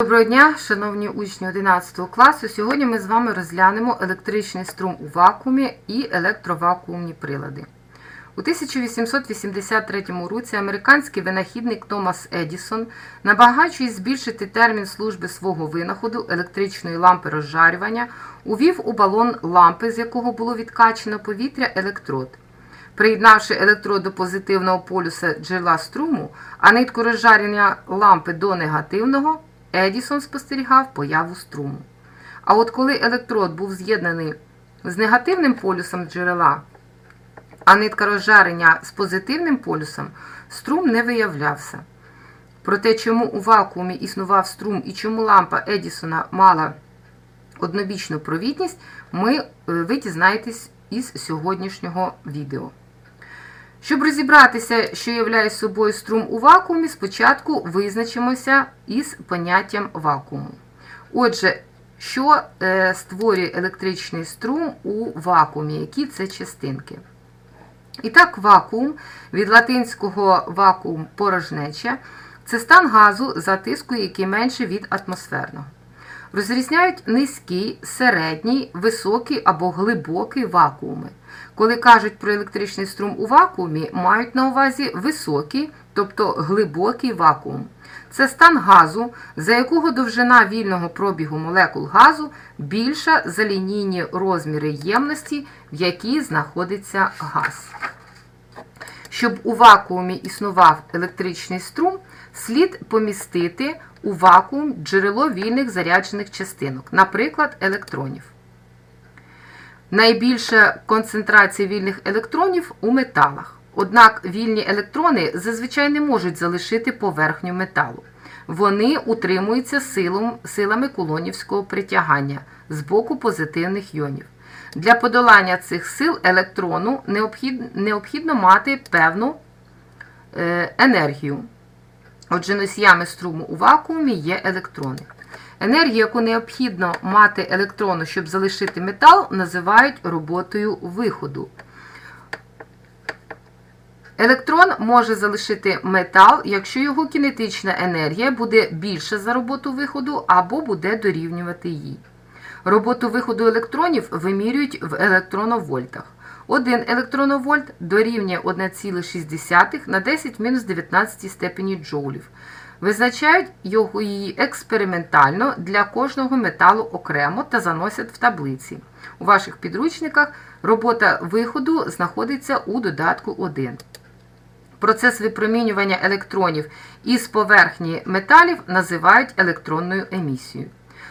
Доброго дня, шановні учні 11 класу. Сьогодні ми з вами розглянемо електричний струм у вакуумі і електровакуумні прилади. У 1883 році американський винахідник Томас Едісон, намагаючись збільшити термін служби свого винаходу електричної лампи розжарювання, увів у балон лампи, з якого було відкачено повітря, електрод. Приєднавши електрод до позитивного полюса джерела струму, а нитку розжарення лампи до негативного, Едісон спостерігав появу струму. А от коли електрод був з'єднаний з негативним полюсом джерела, а нитка розжарення з позитивним полюсом, струм не виявлявся. Проте, чому у вакуумі існував струм і чому лампа Едісона мала однобічну провідність, ми, е, ви дізнаєтесь із сьогоднішнього відео. Щоб розібратися, що являє собою струм у вакуумі, спочатку визначимося із поняттям вакууму. Отже, що е, створює електричний струм у вакуумі, які це частинки? І так, вакуум від латинського вакуум порожнеча це стан газу за тискою, який менше від атмосферного. Розрізняють низький, середній, високий або глибокий вакууми. Коли кажуть про електричний струм у вакуумі, мають на увазі високий, тобто глибокий вакуум. Це стан газу, за якого довжина вільного пробігу молекул газу більша за лінійні розміри ємності, в якій знаходиться газ. Щоб у вакуумі існував електричний струм, слід помістити у вакуум джерело вільних заряджених частинок, наприклад, електронів. Найбільша концентрація вільних електронів у металах. Однак вільні електрони зазвичай не можуть залишити поверхню металу. Вони утримуються силом, силами кулонівського притягання з боку позитивних йонів. Для подолання цих сил електрону необхідно, необхідно мати певну е, енергію. Отже, носіями струму у вакуумі є електрони. Енергію, яку необхідно мати електрону, щоб залишити метал, називають роботою виходу. Електрон може залишити метал, якщо його кінетична енергія буде більша за роботу виходу або буде дорівнювати їй. Роботу виходу електронів вимірюють в електроновольтах. 1 електроновольт дорівнює 1,6 на 10-19 степені джоулів. Визначають його її експериментально для кожного металу окремо та заносять в таблиці. У ваших підручниках робота виходу знаходиться у додатку 1. Процес випромінювання електронів із поверхні металів називають електронною емісією.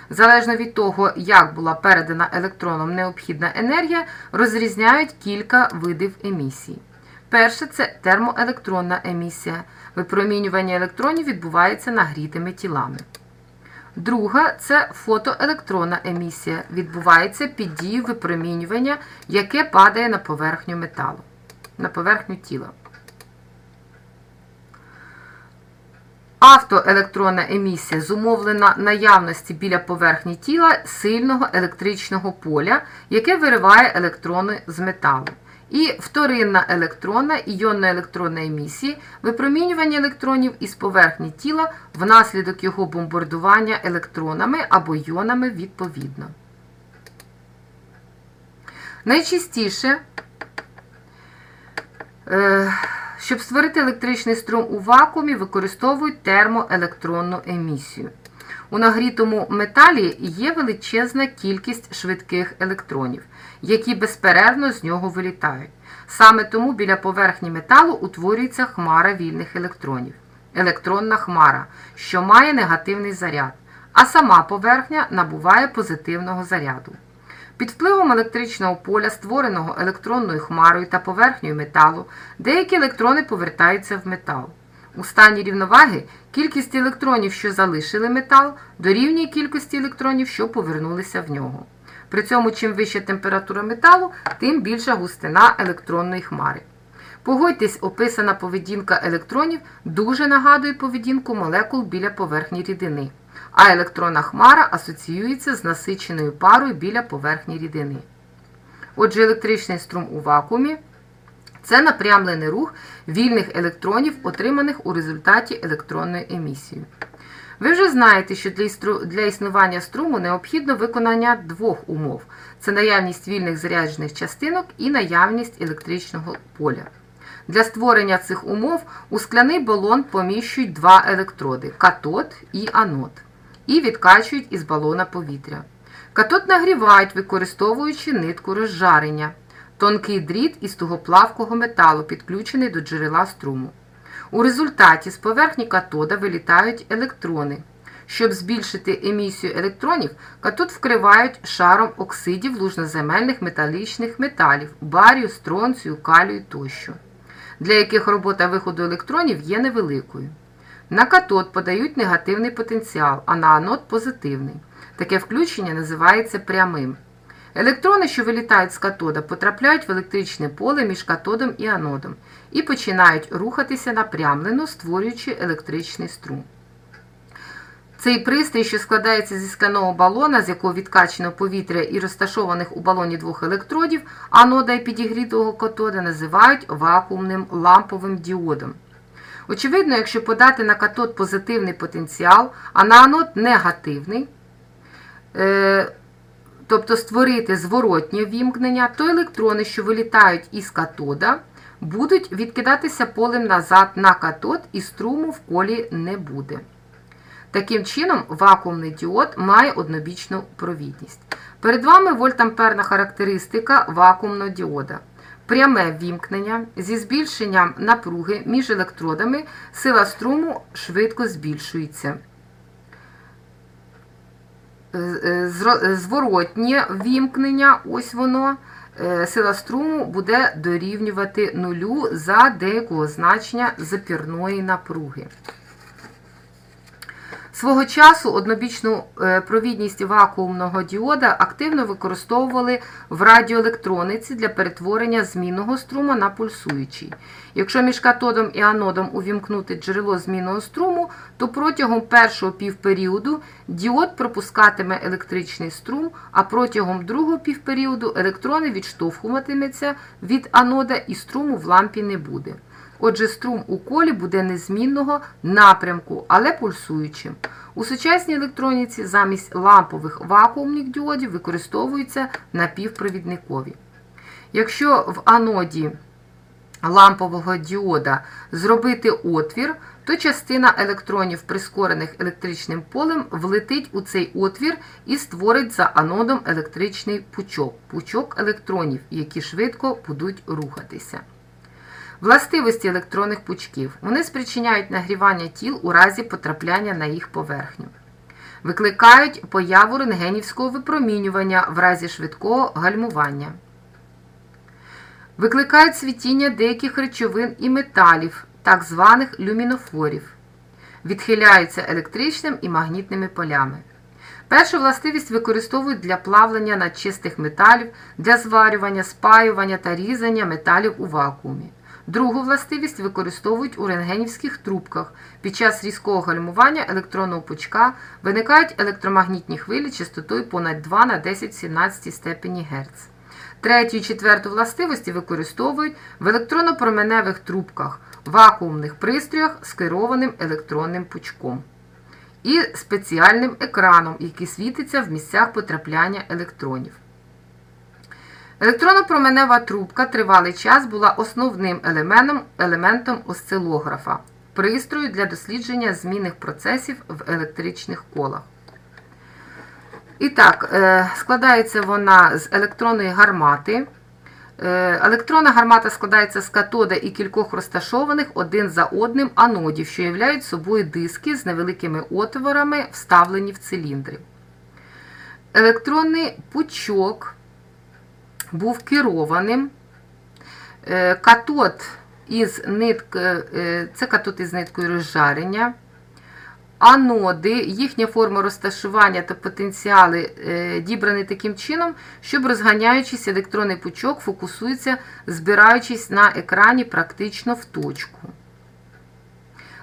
Залежно від того, як була передана електроном необхідна енергія, розрізняють кілька видів емісії. Перше це термоелектронна емісія. Випромінювання електронів відбувається нагрітими тілами. Друга це фотоелектронна емісія. Відбувається під дією випромінювання, яке падає на поверхню металу, на поверхню тіла. Автоелектронна емісія зумовлена наявності біля поверхні тіла сильного електричного поля, яке вириває електрони з металу. І вторинна електронна іонна електронна емісія випромінювання електронів із поверхні тіла внаслідок його бомбардування електронами або іонами відповідно. Найчастіше, е, щоб створити електричний струм у вакуумі, використовують термоелектронну емісію. У нагрітому металі є величезна кількість швидких електронів, які безперервно з нього вилітають. Саме тому біля поверхні металу утворюється хмара вільних електронів, електронна хмара, що має негативний заряд, а сама поверхня набуває позитивного заряду. Під впливом електричного поля, створеного електронною хмарою та поверхнею металу, деякі електрони повертаються в метал. У стані рівноваги кількість електронів, що залишили метал, дорівнює кількості електронів, що повернулися в нього. При цьому, чим вища температура металу, тим більша густина електронної хмари. Погодьтесь, описана поведінка електронів дуже нагадує поведінку молекул біля поверхні рідини, а електронна хмара асоціюється з насиченою парою біля поверхні рідини. Отже, електричний струм у вакуумі це напрямлений рух вільних електронів, отриманих у результаті електронної емісії. Ви вже знаєте, що для, існування струму необхідно виконання двох умов: це наявність вільних заряджених частинок і наявність електричного поля. Для створення цих умов у скляний балон поміщують два електроди катод і анод, і відкачують із балона повітря. Катод нагрівають, використовуючи нитку розжарення, тонкий дріт із тугоплавкого металу, підключений до джерела струму. У результаті з поверхні катода вилітають електрони. Щоб збільшити емісію електронів, катод вкривають шаром оксидів лужноземельних металічних металів барію, стронцію, калію тощо, для яких робота виходу електронів є невеликою. На катод подають негативний потенціал, а на анод позитивний. Таке включення називається прямим. Електрони, що вилітають з катода, потрапляють в електричне поле між катодом і анодом і починають рухатися напрямлено, створюючи електричний струм. Цей пристрій, що складається зі скляного балона, з якого відкачено повітря і розташованих у балоні двох електродів, анода і підігрітого катода, називають вакуумним ламповим діодом. Очевидно, якщо подати на катод позитивний потенціал, а на анод негативний, е, тобто створити зворотнє вімкнення, то електрони, що вилітають із катода, будуть відкидатися полем назад на катод і струму в колі не буде. Таким чином, вакуумний діод має однобічну провідність. Перед вами вольтамперна характеристика вакуумного діода. Пряме вімкнення зі збільшенням напруги між електродами сила струму швидко збільшується. Е, е, зро- Зворотнє вімкнення, ось воно, е, сила струму буде дорівнювати нулю за деякого значення запірної напруги. Свого часу однобічну е, провідність вакуумного діода активно використовували в радіоелектрониці для перетворення змінного струму на пульсуючий. Якщо між катодом і анодом увімкнути джерело змінного струму, то протягом першого півперіоду діод пропускатиме електричний струм, а протягом другого півперіоду електрони відштовхуватимуться від анода і струму в лампі не буде. Отже, струм у колі буде незмінного напрямку, але пульсуючим. У сучасній електроніці замість лампових вакуумних діодів використовуються напівпровідникові. Якщо в аноді лампового діода зробити отвір, то частина електронів, прискорених електричним полем, влетить у цей отвір і створить за анодом електричний пучок, пучок електронів, які швидко будуть рухатися. Властивості електронних пучків. Вони спричиняють нагрівання тіл у разі потрапляння на їх поверхню. Викликають появу рентгенівського випромінювання в разі швидкого гальмування. Викликають світіння деяких речовин і металів, так званих люмінофорів. Відхиляються електричним і магнітними полями. Першу властивість використовують для плавлення надчистих металів, для зварювання, спаювання та різання металів у вакуумі. Другу властивість використовують у рентгенівських трубках. Під час різкого гальмування електронного пучка виникають електромагнітні хвилі частотою понад 2 на 10 в 17 степені Гц. Третю і четверту властивості використовують в електронно-променевих трубках, вакуумних пристроях з керованим електронним пучком і спеціальним екраном, який світиться в місцях потрапляння електронів. Електронно-променева трубка тривалий час була основним елементом, елементом осцилографа, пристрою для дослідження змінних процесів в електричних колах. І так, е, складається вона з електронної гармати. Е, Електронна гармата складається з катода і кількох розташованих один за одним анодів, що являють собою диски з невеликими отворами, вставлені в циліндри. Електронний пучок був керованим. Е, Катод із нитк, е, це катод із ниткою розжарення. Аноди, їхня форма розташування та потенціали е, дібрані таким чином, щоб розганяючись, електронний пучок фокусується, збираючись на екрані практично в точку.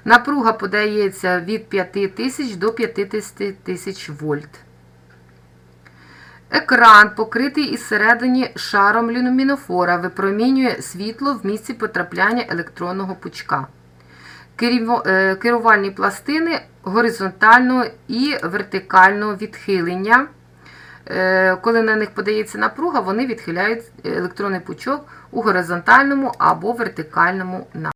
Напруга подається від 5000 до 50 тисяч вольт. Екран, покритий із середині шаром люмінофора, випромінює світло в місці потрапляння електронного пучка. е, керувальні пластини горизонтального і вертикального відхилення. Е, Коли на них подається напруга, вони відхиляють електронний пучок у горизонтальному або вертикальному напрямку.